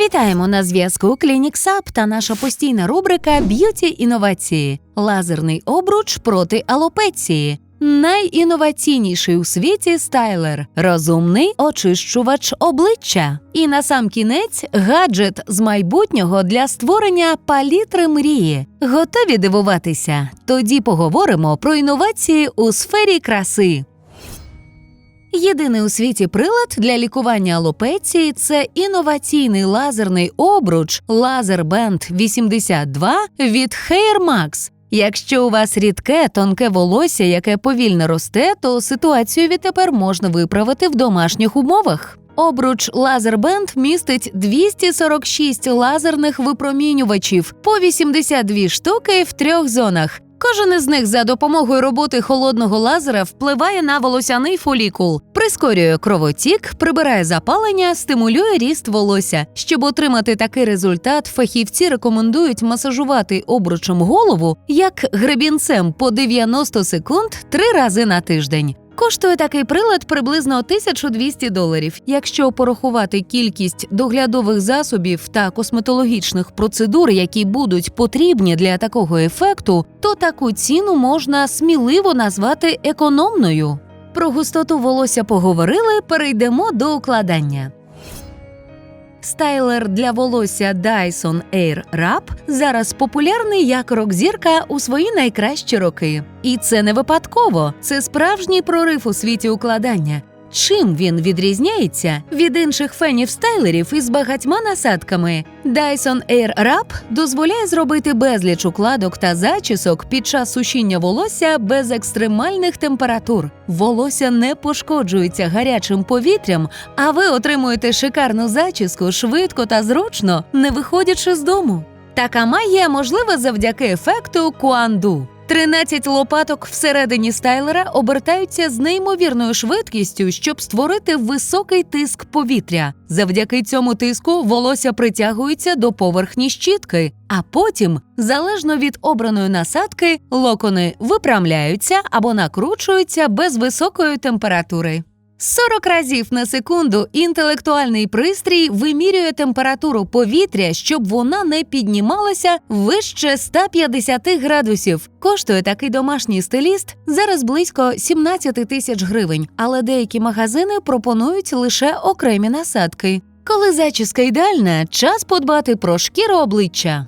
Вітаємо на зв'язку Clinics Up та наша постійна рубрика Б'юті інновації. Лазерний обруч проти алопеції. Найінноваційніший у світі стайлер, розумний очищувач обличчя. І на сам кінець гаджет з майбутнього для створення палітри мрії. Готові дивуватися? Тоді поговоримо про інновації у сфері краси. Єдиний у світі прилад для лікування алопеції це інноваційний лазерний обруч LaserBand 82 від HairMax. Якщо у вас рідке, тонке волосся, яке повільно росте, то ситуацію відтепер можна виправити в домашніх умовах. Обруч LaserBand містить 246 лазерних випромінювачів по 82 штуки в трьох зонах. Кожен із них за допомогою роботи холодного лазера впливає на волосяний фолікул, прискорює кровотік, прибирає запалення, стимулює ріст волосся. Щоб отримати такий результат, фахівці рекомендують масажувати обручем голову як гребінцем по 90 секунд три рази на тиждень. Коштує такий прилад приблизно 1200 доларів. Якщо порахувати кількість доглядових засобів та косметологічних процедур, які будуть потрібні для такого ефекту, то таку ціну можна сміливо назвати економною. Про густоту волосся поговорили, перейдемо до укладання. Стайлер для волосся Dyson Air Wrap зараз популярний як рок-зірка у свої найкращі роки. І це не випадково. Це справжній прорив у світі укладання. Чим він відрізняється від інших фенів стайлерів із багатьма насадками? Dyson Air Wrap дозволяє зробити безліч укладок та зачісок під час сушіння волосся без екстремальних температур. Волосся не пошкоджується гарячим повітрям, а ви отримуєте шикарну зачіску швидко та зручно, не виходячи з дому. Така магія можлива завдяки ефекту Куанду. 13 лопаток всередині стайлера обертаються з неймовірною швидкістю, щоб створити високий тиск повітря. Завдяки цьому тиску волосся притягується до поверхні щітки, а потім, залежно від обраної насадки, локони випрямляються або накручуються без високої температури. 40 разів на секунду інтелектуальний пристрій вимірює температуру повітря, щоб вона не піднімалася вище 150 градусів. Коштує такий домашній стиліст зараз близько 17 тисяч гривень, але деякі магазини пропонують лише окремі насадки. Коли зачіска ідеальна, час подбати про шкіру обличчя.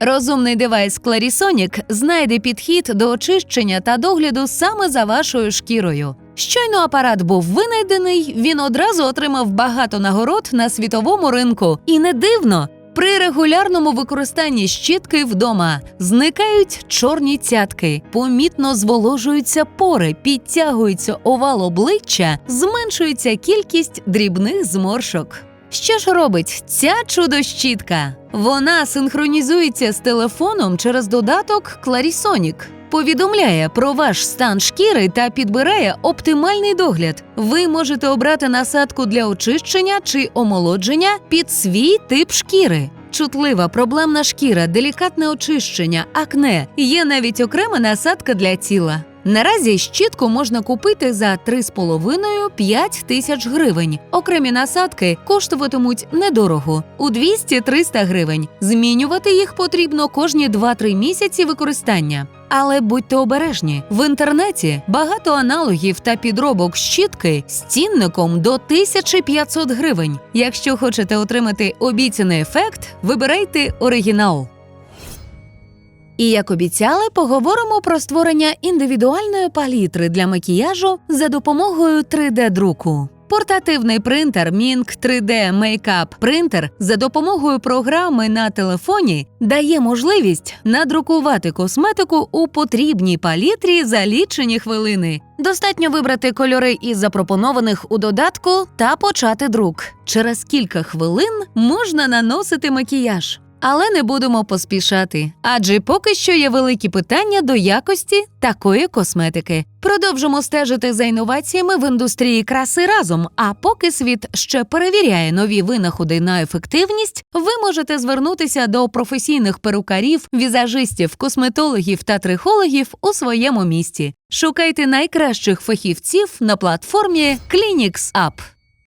Розумний девайс Clarisonic знайде підхід до очищення та догляду саме за вашою шкірою. Щойно апарат був винайдений, він одразу отримав багато нагород на світовому ринку. І не дивно, при регулярному використанні щітки вдома зникають чорні цятки, помітно зволожуються пори, підтягується овал обличчя, зменшується кількість дрібних зморшок. Що ж робить ця чудо-щітка? Вона синхронізується з телефоном через додаток Clarisonic. Повідомляє про ваш стан шкіри та підбирає оптимальний догляд. Ви можете обрати насадку для очищення чи омолодження під свій тип шкіри. Чутлива проблемна шкіра, делікатне очищення, акне. Є навіть окрема насадка для тіла. Наразі щітку можна купити за 3,5-5 тисяч гривень. Окремі насадки коштуватимуть недорого у 200-300 гривень. Змінювати їх потрібно кожні 2-3 місяці використання. Але будьте обережні, в інтернеті багато аналогів та підробок щітки з цінником до 1500 гривень. Якщо хочете отримати обіцяний ефект, вибирайте оригінал. І як обіцяли, поговоримо про створення індивідуальної палітри для макіяжу за допомогою 3D-друку. Портативний принтер Mink 3D Makeup Printer за допомогою програми на телефоні дає можливість надрукувати косметику у потрібній палітрі за лічені хвилини. Достатньо вибрати кольори із запропонованих у додатку та почати друк. Через кілька хвилин можна наносити макіяж. Але не будемо поспішати, адже поки що є великі питання до якості такої косметики. Продовжимо стежити за інноваціями в індустрії краси разом. А поки світ ще перевіряє нові винаходи на ефективність, ви можете звернутися до професійних перукарів, візажистів, косметологів та трихологів у своєму місті. Шукайте найкращих фахівців на платформі Clinics Up.